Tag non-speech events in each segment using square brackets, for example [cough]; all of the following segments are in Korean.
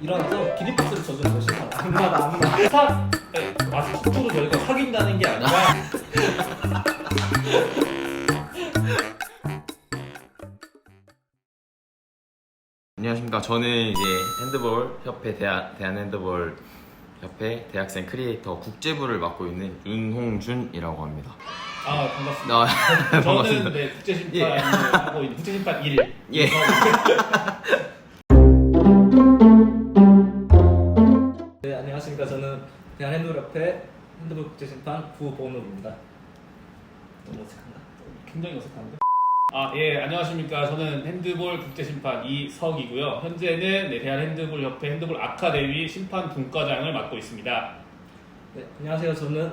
일어나서 기립박수를 쳐주는 것이 악마다 악마. 사 네, 마스크로 저희가 사귄다는 게 아니라 [laughs] 안녕하십니까. 저는 이제 핸드볼 협회 대한, 대한 핸드볼 협회 대학생 크리에이터 국제부를 맡고 있는 윤홍준이라고 합니다. 아 반갑습니다. 아, [laughs] 저는 반갑습니다. 네, 국제심판을 예. 하고 있는 국제심판 1. 예. 대한핸드볼협회 핸드볼 국제심판 구본우입니다. 너무 어색한가? 굉장히 어색한데. 아, 예, 안녕하십니까. 저는 핸드볼 국제심판 이석이고요. 현재는 네, 대한 핸드볼 협회 핸드볼 아카데미 심판 분과장을 맡고 있습니다. 네 안녕하세요 저는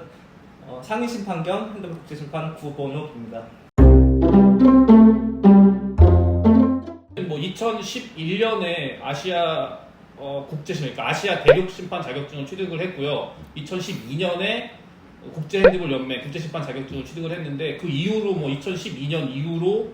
어, 상위 심판 겸 핸드볼 국제심판 구본우입니다. 뭐 2011년에 아시아 어, 국제심, 그러니까 아시아 대륙 심판 자격증을 취득을 했고요. 2012년에 국제 핸드볼 연맹 국제 심판 자격증을 취득을 했는데 그 이후로 뭐 2012년 이후로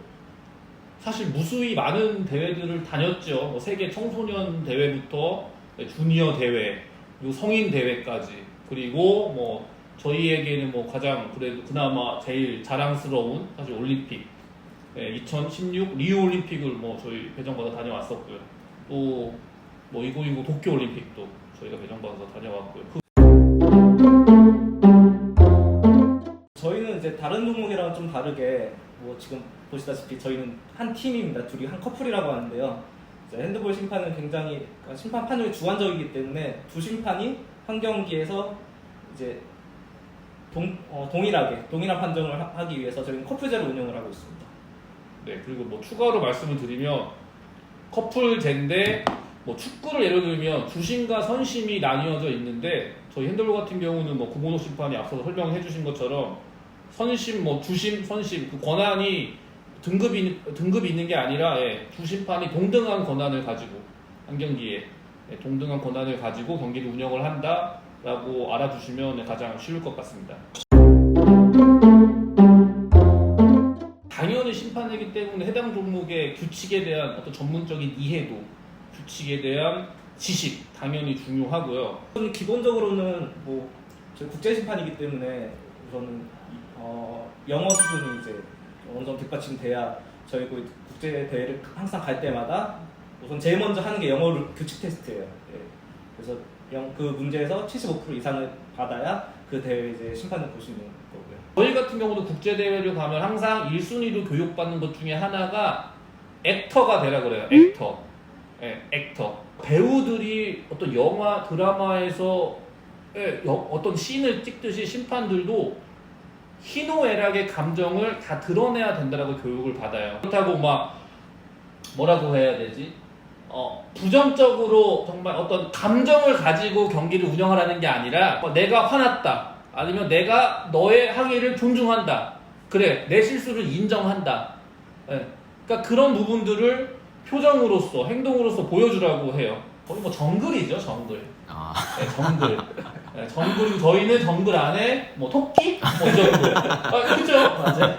사실 무수히 많은 대회들을 다녔죠. 뭐 세계 청소년 대회부터 주니어 대회, 그리고 성인 대회까지 그리고 뭐 저희에게는 뭐 가장 그래도 그나마 제일 자랑스러운 사실 올림픽 네, 2016 리우 올림픽을 뭐 저희 배정받아 다녀왔었고요. 또 뭐 2020 도쿄 올림픽도 저희가 배정받아서 다녀왔고요. 그 저희는 이제 다른 종목이랑 좀 다르게 뭐 지금 보시다시피 저희는 한 팀입니다. 둘이 한 커플이라고 하는데요. 핸드볼 심판은 굉장히 그러니까 심판 판정이 주관적이기 때문에 두 심판이 한 경기에서 이제 동, 어, 동일하게 동일한 판정을 하- 하기 위해서 저희는 커플제로 운영을 하고 있습니다. 네 그리고 뭐 추가로 말씀을 드리면 커플제인데 뭐 축구를 예를 들면 주심과 선심이 나뉘어져 있는데 저희 핸들볼 같은 경우는 뭐 구본호 심판이 앞서서 설명해 주신 것처럼 선심 뭐 주심 선심 그 권한이 등급이 등급이 있는 게 아니라 예, 두 심판이 동등한 권한을 가지고 한 경기에 예, 동등한 권한을 가지고 경기를 운영을 한다라고 알아주시면 가장 쉬울 것 같습니다. 당연히 심판이기 때문에 해당 종목의 규칙에 대한 어떤 전문적인 이해도 규칙에 대한 지식 당연히 중요하고요. 저는 기본적으로는 뭐 국제 심판이기 때문에 우선은 어, 영어 수준이 이제 어느 정도 뒷받침돼야 저희 그 국제 대회를 항상 갈 때마다 우선 제일 먼저 하는 게 영어 를 규칙 테스트예요. 예. 그래서 영, 그 문제에서 75% 이상을 받아야 그 대회 이제 심판을 볼 수 있는 거고요. 저희 같은 경우도 국제 대회를 가면 항상 1순위로 교육받는 것 중에 하나가 액터가 되라 그래요. 액터. 예, 액터. 배우들이 어떤 영화 드라마에서 예, 여- 어떤 씬을 찍듯이 심판들도 희노애락의 감정을 다 드러내야 된다라고 교육을 받아요. 그렇다고 막 뭐라고 해야 되지? 어, 부정적으로 정말 어떤 감정을 가지고 경기를 운영하라는 게 아니라 어, 내가 화났다. 아니면 내가 너의 항의를 존중한다. 그래, 내 실수를 인정한다. 예. 그러니까 그런 부분들을 표정으로서, 행동으로서 보여주라고 해요. 거의 뭐 정글이죠, 정글. 아, 네, 정글. 네, 정글이고 저희는 정글 안에 뭐 토끼? 뭐 이 정도. 아, 그죠? 맞아요.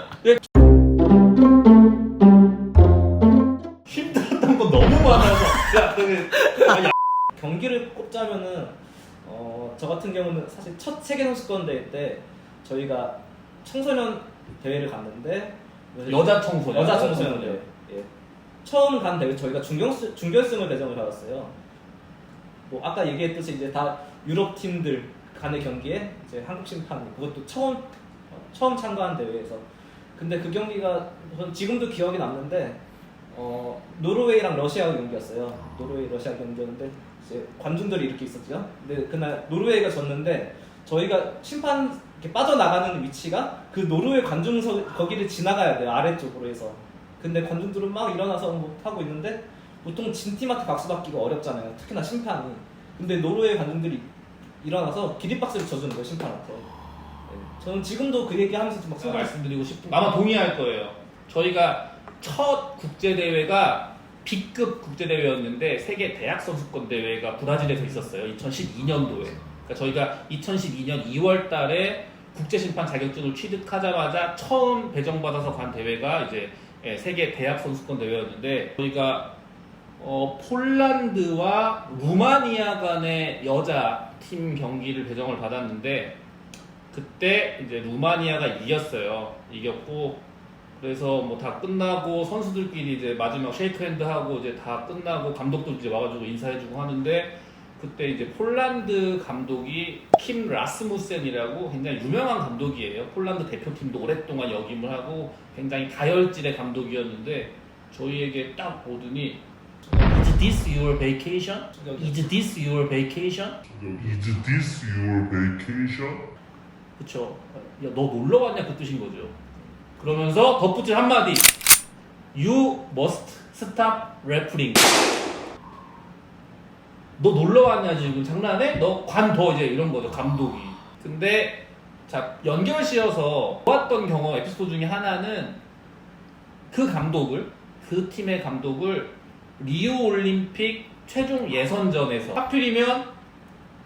힘들었던 거 너무 많아서. 야, 그, 아, 야, 경기를 꼽자면은 어, 저 같은 경우는 사실 첫 세계 선수권 대회 때 저희가 청소년 대회를 갔는데 여자 청소년. 여자 청소년 대회 예. 처음 간 대회 저희가 준결승 준결승을 배정을 받았어요. 뭐 아까 얘기했듯이 이제 다 유럽 팀들 간의 경기에 이제 한국 심판이 그것도 처음 어, 처음 참가한 대회에서 근데 그 경기가 지금도 기억이 남는데 어, 노르웨이랑 러시아 경기였어요. 노르웨이 러시아 경기였는데 이제 관중들이 이렇게 있었죠. 근데 그날 노르웨이가 졌는데 저희가 심판 빠져나가는 위치가 그 노르웨이 관중석 거기를 지나가야 돼요 아래쪽으로 해서. 근데 관중들은 막 일어나서 뭐 하고 있는데 보통 진 팀한테 박수 받기가 어렵잖아요. 특히나 심판이. 근데 노르웨이 관중들이 일어나서 기립박수를 쳐주는 거예요 심판한테. 네. 저는 지금도 그 얘기 하면서 막 제가 생각. 말씀드리고 싶은 거 아마 동의할 거예요. 저희가 첫 국제 대회가 B급 국제 대회였는데 세계 대학 선수권 대회가 브라질에서 있었어요. 2012년도에. 그러니까 저희가 2012년 2월 달에 국제 심판 자격증을 취득하자마자 처음 배정받아서 간 대회가 이제 예, 세계 대학 선수권 대회였는데 저희가 어, 폴란드와 루마니아 간의 여자 팀 경기를 배정을 받았는데 그때 이제 루마니아가 이겼어요. 이겼고 그래서 뭐 다 끝나고 선수들끼리 이제 마지막 쉐이크 핸드 하고 이제 다 끝나고 감독도 이제 와가지고 인사해주고 하는데 그때 이제 폴란드 감독이 킴 라스무센이라고 굉장히 유명한 감독이에요. 폴란드 대표팀도 오랫동안 역임을 하고 굉장히 다혈질의 감독이었는데 저희에게 딱 오더니 Is this your vacation? Is this your vacation? Is this your vacation? 그쵸. 야, 너 놀러 왔냐 그 뜻인 거죠. 그러면서 덧붙인 한마디. You must stop rapping. 너 놀러 왔냐 지금 장난해? 너 관둬 이제 이런 거죠 감독이. 근데 자 연결시어서 좋았던 경험 에피소드 중에 하나는 그 감독을 그 팀의 감독을 리우 올림픽 최종 예선전에서 하필이면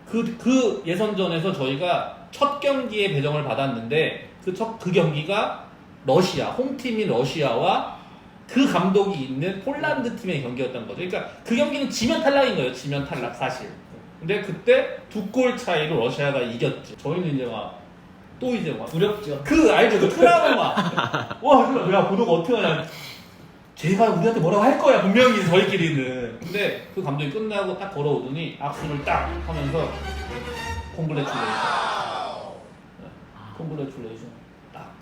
그, 그 예선전에서 저희가 첫 경기에 배정을 받았는데 그 첫 그 경기가 러시아 홈팀인 러시아와 그 감독이 있는 폴란드 팀의 경기였던 거죠. 그러니까 그 경기는 지면 탈락인 거예요. 지면 탈락 사실. 근데 그때 두 골 차이로 러시아가 이겼죠. 저희는 이제 막 또 이제 막 두렵죠. 그 알죠 그 트라우마 [laughs] 와 야 보도가 어떻게 하냐 제가 우리한테 뭐라고 할 거야 분명히 저희끼리는 근데 그 감독이 끝나고 딱 걸어오더니 악수를 딱 하면서 콩글레츄레이션 콩글레츄레이션 딱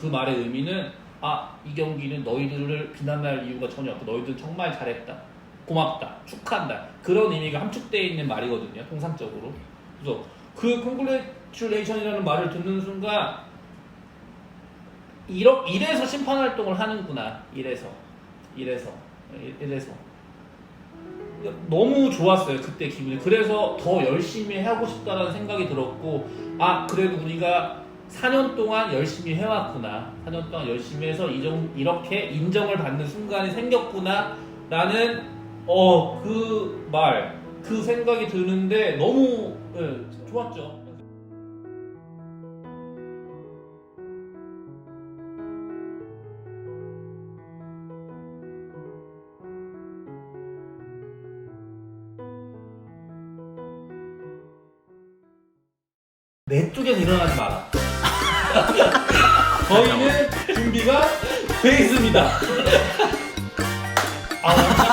그 말의 의미는 아 이 경기는 너희들을 비난할 이유가 전혀 없고 너희들 정말 잘했다. 고맙다. 축하한다. 그런 의미가 함축되어 있는 말이거든요 통상적으로. 그래서 그 콩글레츄레이션이라는 말을 듣는 순간 이러, 이래서 심판 활동을 하는구나. 이래서. 이래서. 이- 이래서. 너무 좋았어요 그때 기분이. 그래서 더 열심히 하고 싶다라는 생각이 들었고 아 그래도 우리가 4년 동안 열심히 해왔구나. 4년 동안 열심히 해서 이 정, 이렇게 인정을 받는 순간이 생겼구나. 라는 어 그 말 그 생각이 드는데 너무 예, 좋았죠. 내 쪽에서 일어나지 마라. [laughs] 저희는 준비가 돼 있습니다. 아, [laughs]